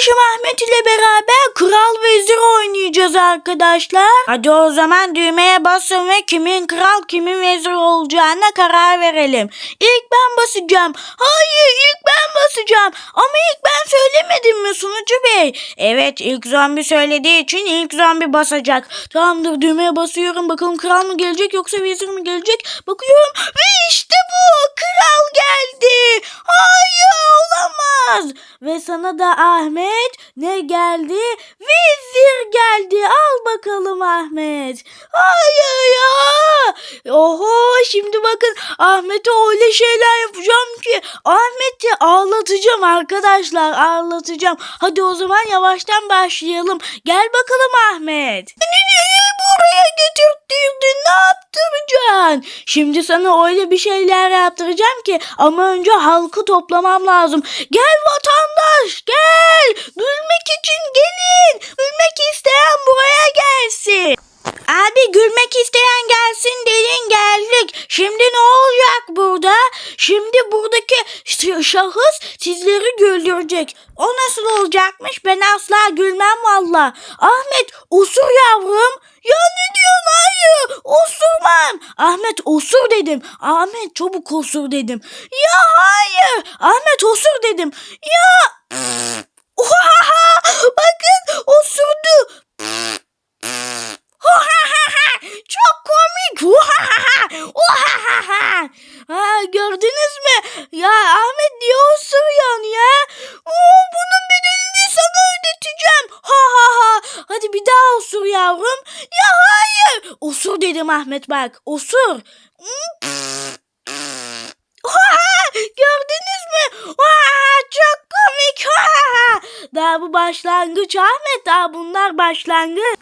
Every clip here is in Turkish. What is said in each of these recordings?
kardeşim Ahmet ile beraber kral vezir oynayacağız arkadaşlar. Hadi o zaman düğmeye basın ve kimin kral kimin vezir olacağına karar verelim. İlk ben basacağım. Hayır ilk ben basacağım. Ama ilk ben söylemedim mi sunucu bey? Evet ilk zombi söylediği için ilk zombi basacak. Tamamdır düğmeye basıyorum. Bakalım kral mı gelecek yoksa vezir mi gelecek? Bakıyorum ve işte bu kral geldi. Hayır olamaz. Ve sana da Ahmet ne geldi? Vezir geldi. Al bakalım Ahmet. Hayır ya. Oho şimdi bakın Ahmet'e öyle şeyler yapacağım ki Ahmet'i ağlatacağım arkadaşlar ağlatacağım. Hadi o zaman yavaştan başlayalım. Gel bakalım Ahmet. Niye buraya getirttirdin? Ne yaptıracaksın? Şimdi sana öyle bir şeyler yaptıracağım ki ama önce halkı toplamam lazım. Gel vatandaş gel. Gülmek için gelin. Gülmek isteyen buraya gelsin. Abi gülmek isteyen gelsin dedin geldik. Şimdi ne olacak burada? Şimdi buradaki şahıs sizleri güldürecek. O nasıl olacakmış? Ben asla gülmem valla. Ahmet osur yavrum. Ya ne diyorsun hayır osurmam. Ahmet osur dedim. Ahmet çabuk osur dedim. Ya hayır Ahmet osur dedim. Ya Oha! Bakın osurdu. Çok komik. ha, gördünüz mü? Ya Ahmet niye osuruyorsun ya? Oo, bunun bedelini sana ödeteceğim. Ha ha ha. Hadi bir daha osur yavrum. Ya hayır. Osur dedim Ahmet bak. Osur. Gördünüz mü? Ha, çok komik. Ha, daha bu başlangıç Ahmet. Daha bunlar başlangıç.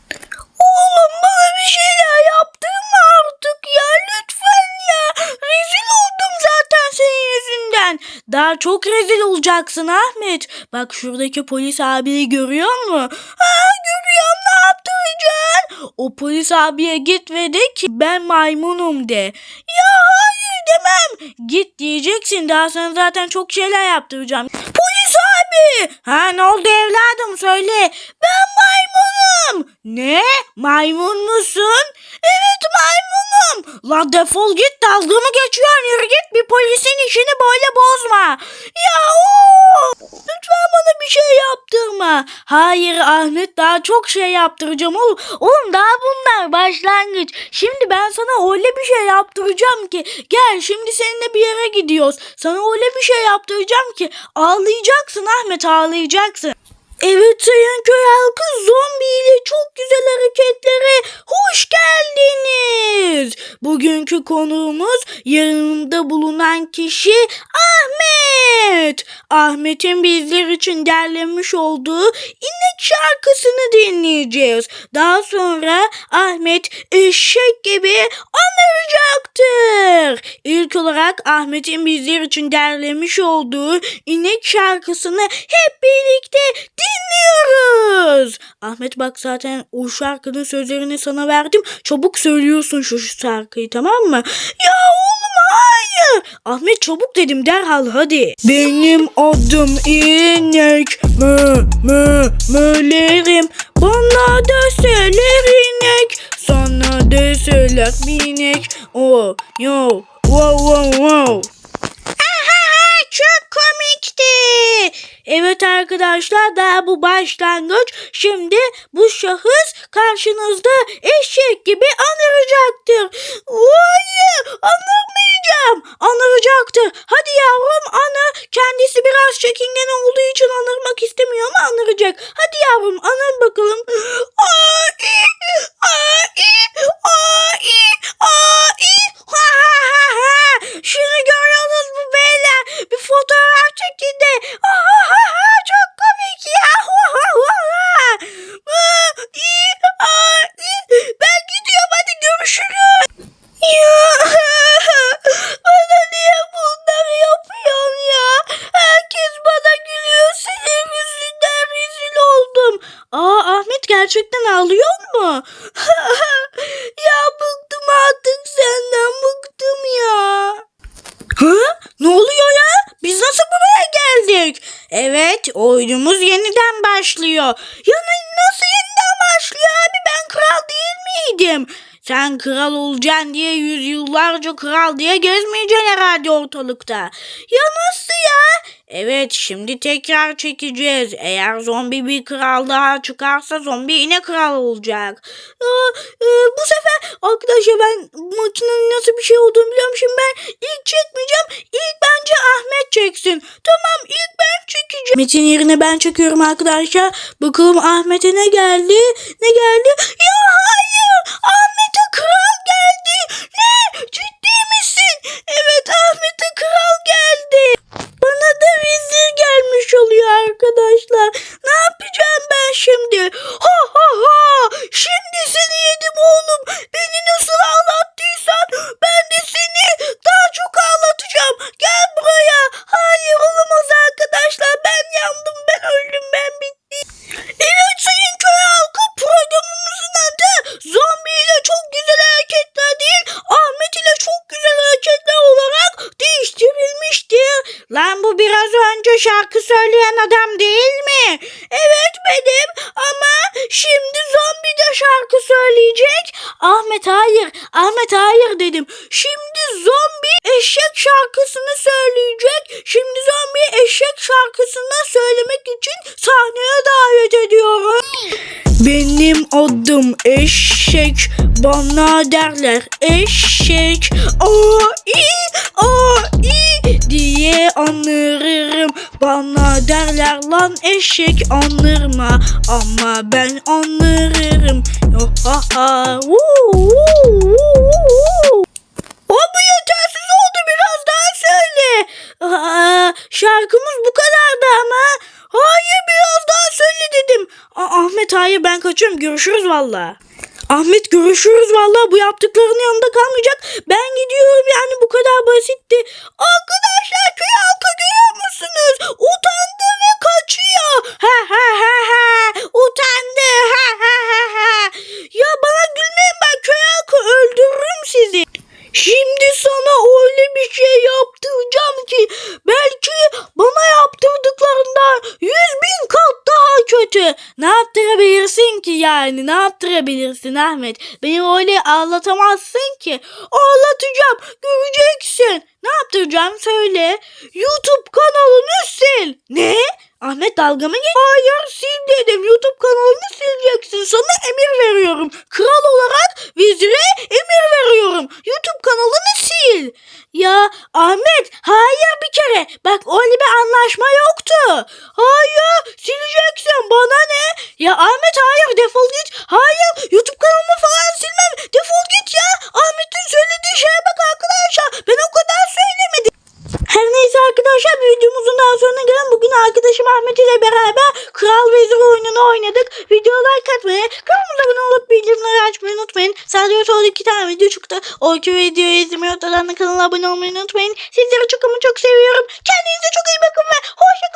Oğlum bana bir şeyler yaptırma artık ya lütfen ya. Rezil oldum zaten senin yüzünden. Daha çok rezil olacaksın Ahmet. Bak şuradaki polis abiyi görüyor musun? Ha görüyorum ne yaptıracaksın? O polis abiye git ve de ki ben maymunum de. Ya hayır demem. Git diyeceksin daha sana zaten çok şeyler yaptıracağım. Polis abi. Ha ne oldu evladım söyle. Ben maymunum. Ne? Maymun musun? Evet maymunum. La defol git dalga mı geçiyorsun yürü git bir polisin işini böyle bozma. Ya oo! Lütfen bana bir şey yaptırma. Hayır Ahmet daha çok şey yaptıracağım oğlum. Oğlum daha bunlar başlangıç. Şimdi ben sana öyle bir şey yaptıracağım ki. Gel şimdi seninle bir yere gidiyoruz. Sana öyle bir şey yaptıracağım ki ağlayacaksın Ahmet ağlayacaksın. Evet sayın köy halkı zombi ile çok güzel hareketlere hoş geldiniz. Bugünkü konuğumuz yanımda bulunan kişi Ahmet. Ahmet'in bizler için derlemiş olduğu inek şarkısını dinleyeceğiz. Daha sonra Ahmet eşek gibi anlayacaktır. İlk olarak Ahmet'in bizler için derlemiş olduğu inek şarkısını hep birlikte dinliyoruz. Ahmet bak zaten o şarkının sözlerini sana verdim. Çabuk söylüyorsun şu şarkıyı tamam mı? Ya oğlum hayır. Ahmet çabuk dedim derhal hadi. Benim adım inek. Mö mö mölerim. Bana deseler inek. Sana deseler binek. Oh yo wow wow wow. Çok komikti. Evet arkadaşlar daha bu başlangıç. Şimdi bu şahıs karşınızda eşek gibi anıracaktır. Hayır anırmayacağım. Anıracaktır. Hadi yavrum anı. Kendisi biraz çekingen olduğu için anırmak istemiyor ama anıracak. Hadi yavrum anır bakalım. Ay, ay, ay, ha, ha, ha, ha. Şunu görüyorsunuz mu beyler? Bir fotoğraf çekin de. Ha, ha, ha, ha. Çok komik ya. Ha, ha, ha, ha. Ha, iyi, ay, iyi. Ben gidiyorum hadi görüşürüz. Ya bana niye bunları yapıyorsun ya? Herkes bana gülüyor. Senin yüzünden rezil oldum. Aa Ahmet gerçekten ağlıyor mu? ya bıktım artık senden bıktım ya. Ha? Ne oluyor ya? Biz nasıl buraya geldik? Evet oyunumuz yeniden başlıyor. Ya na- nasıl yeniden başlıyor abi ben kral değil miydim? Sen kral olacaksın diye yüzyıllarca kral diye gezmeyeceksin herhalde ortalıkta. Ya nasıl ya? Evet şimdi tekrar çekeceğiz. Eğer zombi bir kral daha çıkarsa zombi yine kral olacak. Aa, e, bu sefer arkadaşlar ben makinenin nasıl bir şey olduğunu biliyorum. Şimdi ben ilk çekmeyeceğim. İlk bence Ahmet çeksin. Tamam ilk ben çekeceğim. Ahmet'in yerine ben çekiyorum arkadaşlar. Bakalım Ahmet'e ne geldi? Ne geldi? Ya hayır! Ahmet'e kral geldi. Ne? Ciddi misin? Evet Ahmet'e kral geldi. Bana da vezir gelmiş oluyor arkadaşlar. Ne yapacağım ben şimdi? Ha ha ha! Şimdi yedim oğlum. Beni nasıl ağlattıysan ben de seni daha çok ağlatacağım. Gel buraya. Hayır olamaz arkadaşlar. Ben yandım. Ben öldüm. Ben bittim. Evet sayın köy halkı programımızın adı zombi ile çok güzel hareketler değil Ahmet ile çok güzel hareketler olarak değiştirilmiştir. Lan bu biraz önce şarkı söyleyen adam değil mi? Evet benim ama şimdi zombi de şarkı söyleyecek. Ahmet hayır Ahmet hayır dedim. Şimdi zombi eşek şarkısını söyleyecek. Şimdi zombi eşek şarkısını söylemek için sahneye davet ediyorum. Benim adım eşek bana derler eşek o i o i diye anırırım bana derler lan eşek anırma ama ben anırırım Yo, ha ha Vuu, vuu, vuu. O bu yetersiz oldu biraz daha söyle. Aa, şarkımız bu kadardı ama. Hayır biraz daha söyle dedim. Aa, Ahmet hayır ben kaçıyorum görüşürüz valla. Ahmet görüşürüz valla bu yaptıkların yanında kalmayacak. Ben gidiyorum yani bu kadar basitti. Arkadaşlar köy halkı görüyor musunuz? Utandı ve kaçıyor. Ha ha ha ha. Utandı. Ha ha ha ha. Ya bana gülmeyin ben köy halkı öldürürüm sizi. Şimdi sana öyle bir şey yaptıracağım ki belki bana yaptırdıklarından yüz bin kat daha kötü. Ne yaptırabilirsin ki yani ne yaptırabilirsin Ahmet? Beni öyle ağlatamazsın ki. Ağlatacağım göreceksin. Ne yaptıracağım söyle. YouTube kanalını sil. Ne? Ahmet dalga mı geç? Hayır sil dedim. YouTube kanalını sileceksin. Sana emir veriyorum. Kral olarak vizire emir veriyorum. YouTube kanalını sil. Ya Ahmet hayır bir kere. Bak öyle bir anlaşma yoktu. Hayır sileceksin bana ne? Ya Ahmet hayır defol git. Hayır YouTube kanalımı falan silmem. Defol git ya. Ahmet'in söylediği şeye bak arkadaşlar. Ben o kadar söylemedim. Her neyse arkadaşlar videomuzun daha sonuna gelen bugün arkadaşım Ahmet ile beraber Kral Vezir oyununu oynadık. Videolar katmayı, kanalımıza abone olup bildirimleri açmayı unutmayın. Sadece solda iki tane video çıktı. O iki videoyu izlemeyi unutmadan da kanala abone olmayı unutmayın. Sizleri çok ama çok seviyorum. Kendinize çok iyi bakın ve hoşçakalın.